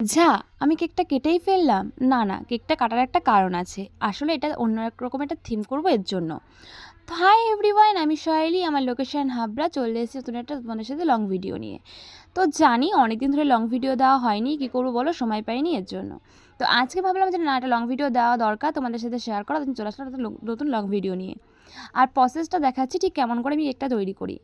যা আমি কেকটা কেটেই ফেললাম। না না, কেকটা কাটার একটা কারণ আছে। আসলে এটা অন্য এক রকম একটা থিম করব এর জন্য। তো হাই এভরিওয়ান আমি সয়েলি আমার লোকেশন হাবড়া, চলে এসেছি নতুন একটা তোমাদের সাথে লং ভিডিও নিয়ে। তো জানি অনেক দিন ধরে লং ভিডিও দেওয়া হয়নি, কী করব বলো? সময় পাইনি এর জন্য। তো আজকে ভাবলাম যে না, একটা লং ভিডিও দেওয়া দরকার, তোমাদের সাথে শেয়ার করা, তুমি চলে আসলাম নতুন লং ভিডিও নিয়ে। আর প্রসেসটা দেখাচ্ছি ঠিক কেমন করে আমি কেকটা তৈরি করি।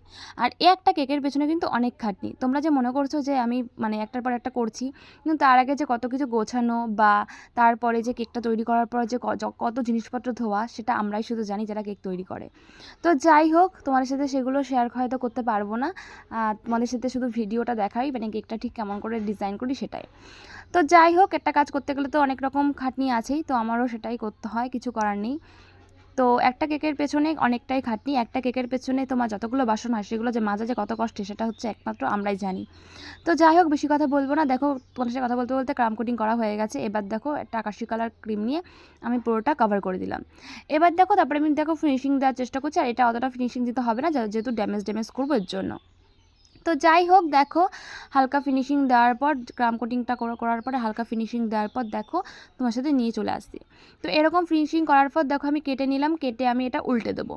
আর এই একটা কেকের পেছনে কিন্তু অনেক খাটনি। তোমরা যে মনে করছ যে আমি মানে একটার পর একটা করছি, কিন্তু তার আগে যে কত কিছু গোছানো বা তারপরে যে কেকটা তৈরি করার পর যে কত জিনিসপত্র ধোয়া, সেটা আমরাই শুধু জানি যারা কেক তৈরি করে। তো যাই হোক, তোমাদের সাথে সেগুলো শেয়ার হয়তো করতে পারব না। তোমাদের সাথে শুধু ভিডিওটা দেখাই মানে কেকটা ঠিক কেমন করে ডিজাইন করি সেটাই। তো যাই হোক, একটা কাজ করতে গেলে তো অনেক রকম খাটনি আছেই, তো আমারও সেটাই করতে হয়, কিছু করার নেই। তো একটা কেকের পেছনে অনেকটাই খাটনি, একটা কেকের পেছনে তোমার যতগুলো বাসন হয় সেগুলো যে মাজা যে কত কষ্টে সেটা হচ্ছে একমাত্র আমরাই জানি। তো যাই হোক, বেশি কথা বলব না। দেখো তোমার সাথে কথা বলতে বলতে ক্রাম কোটিং করা হয়ে গেছে। এবার দেখো, একটা আকাশি কালার ক্রিম নিয়ে আমি পুরোটা কভার করে দিলাম। এবার দেখো, তারপরে আমি দেখো ফিনিশিং দেওয়ার চেষ্টা করছি, আর এটা অতটা ফিনিশিং দিতে হবে না যেহেতু ড্যামেজ ড্যামেজ করব এর জন্য। তো যাই হোক, দেখো, হালকা ফিনিশিং দেওয়ার পর ক্রাম কোটিংটা করার পরে হালকা ফিনিশিং দেওয়ার পর, দেখো, তোমার সাথে নিয়ে চলে আসছি। তো এরকম ফিনিশিং করার পর, দেখো, আমি কেটে নিলাম, কেটে আমি এটা উল্টে দেবো।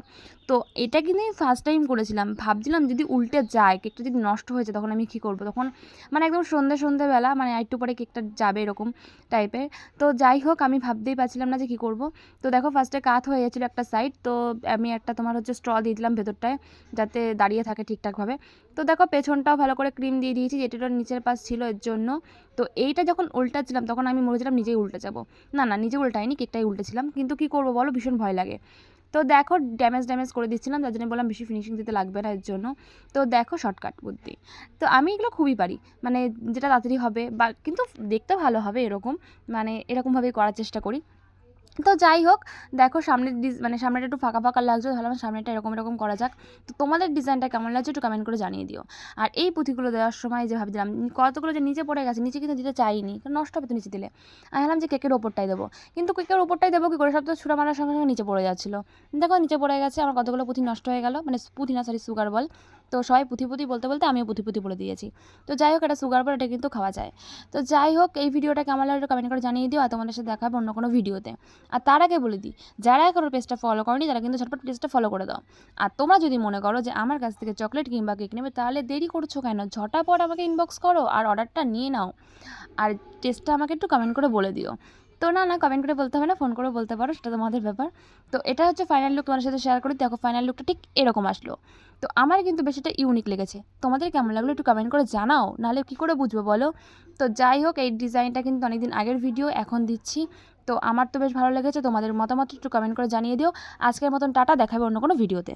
তো এটা কিন্তু আমি ফার্স্ট টাইম করেছিলাম। ভাবছিলাম যদি উল্টে যায়, কেকটা যদি নষ্ট হয়ে যায়, তখন আমি কী করব? তখন মানে একদম সন্ধে সন্ধেবেলা মানে একটু পরে কেকটা যাবে এরকম টাইপের তো যাই হোক, আমি ভাবতেই পারছিলাম না যে কী করব। তো দেখো ফার্স্টে কাত হয়ে গেছিল একটা সাইড তো আমি একটা তোমার হচ্ছে স্ট্র দিয়ে দিলাম ভেতরটায়, যাতে দাঁড়িয়ে থাকে ঠিকঠাকভাবে। তো দেখো পেছনটাও ভালো করে ক্রিম দিয়ে দিয়েছি যেটার নিচের পাশ ছিল এর জন্য। তো এইটা যখন উল্টাচ্ছিলাম, তখন আমি মরেছিলাম নিজেই উল্টে যাব। না না, নিজে উল্টাইনি, কেকটাই উল্টেছিলাম। কিন্তু কী করব বলো, ভীষণ ভয় লাগে। তো দেখো, ড্যামেজ ড্যামেজ করে দিচ্ছিলাম যার জন্য বললাম বেশি ফিনিশিং দিতে লাগবে না এর জন্য। তো দেখো শর্টকাট বুদ্ধি। তো আমি এগুলো খুবই পারি। মানে যেটা তাড়াতাড়ি হবে, বা কিন্তু দেখতে ভালো হবে এরকম। মানে এরকমভাবেই করার চেষ্টা করি। তো যাই হোক, দেখো সামনের ডিজ মানে সামনেটা একটু ফাঁকা ফাঁকা লাগছে ভাবলাম সামনেটা এরকম এরকম করা যাক। তো তোমাদের ডিজাইনটা কেমন লাগছে একটু কমেন্ট করে জানিয়ে দিও। আর এই পুঁথিগুলো দেওয়ার সময় যে ভাবছিলাম কতগুলো যে নিচে পড়ে গেছে, নিচে কিন্তু দিতে চাইনি নষ্ট হবে তো নিচে দিলে। আমি ভাবলাম যে কেকের ওপরটাই দেবো। কিন্তু কেকের ওপরটাই দেবো কি করে? সব তো ছুড়া মারার সঙ্গে সঙ্গে নিচে পড়ে যাচ্ছিল। দেখো নিচে পড়ে গেছে, আমার কতগুলো পুঁথি নষ্ট হয়ে গেল মানে পুঁথি না সরি সুগার বল তো সবাই পুঁথি পুঁথি বলতে বলতে আমিও পুঁথি পুঁথি বলে দিয়েছি। তো যাই হোক এটা সুগার এটা কিন্তু খাওয়া যায়। তো যাই হোক, এই ভিডিওটা কেমন লাগল কমেন্ট করে জানিয়ে দিও আর তোমাদের সাথে দেখা হবে অন্য কোনো ভিডিওতে। আর তার আগে বলে দিই, যারা এখনও পেজটা ফলো করনি, তারা কিন্তু ঝটপট পেজটা ফলো করে দাও। আর তোমরা যদি মনে করো যে আমার কাছ থেকে চকলেট কিংবা কেক নেবে, তাহলে দেরি করছ কেন? ঝটাপট আমাকে ইনবক্স করো আর অর্ডারটা নিয়ে নাও। আর টেস্টটা আমাকে একটু কমেন্ট করে বলে দিও। তো না না কমেন্ট করে বলতে হবে না ফোন করে বলতে পারো, সেটা তোমাদের ব্যাপার। তো এটা হচ্ছে ফাইনাল লুক তোমাদের সাথে শেয়ার করি, দেখো ফাইনাল লুকটা ঠিক এরকম আসলো। তো আমার কিন্তু বেশ এটা ইউনিক লেগেছে। তোমাদের কেমন লাগল একটু কমেন্ট করে জানাও, নাহলে কী করে বুঝব বলো? তো যাই হোক, এই ডিজাইনটা কিন্তু অনেকদিন আগের ভিডিও এখন দিচ্ছি। তো আমার তো বেশ ভালো লেগেছে, তোমাদের মতামত একটু কমেন্ট করে জানিয়ে দিও। আজকের মতন টাটা, দেখাবে অন্য কোনো ভিডিওতে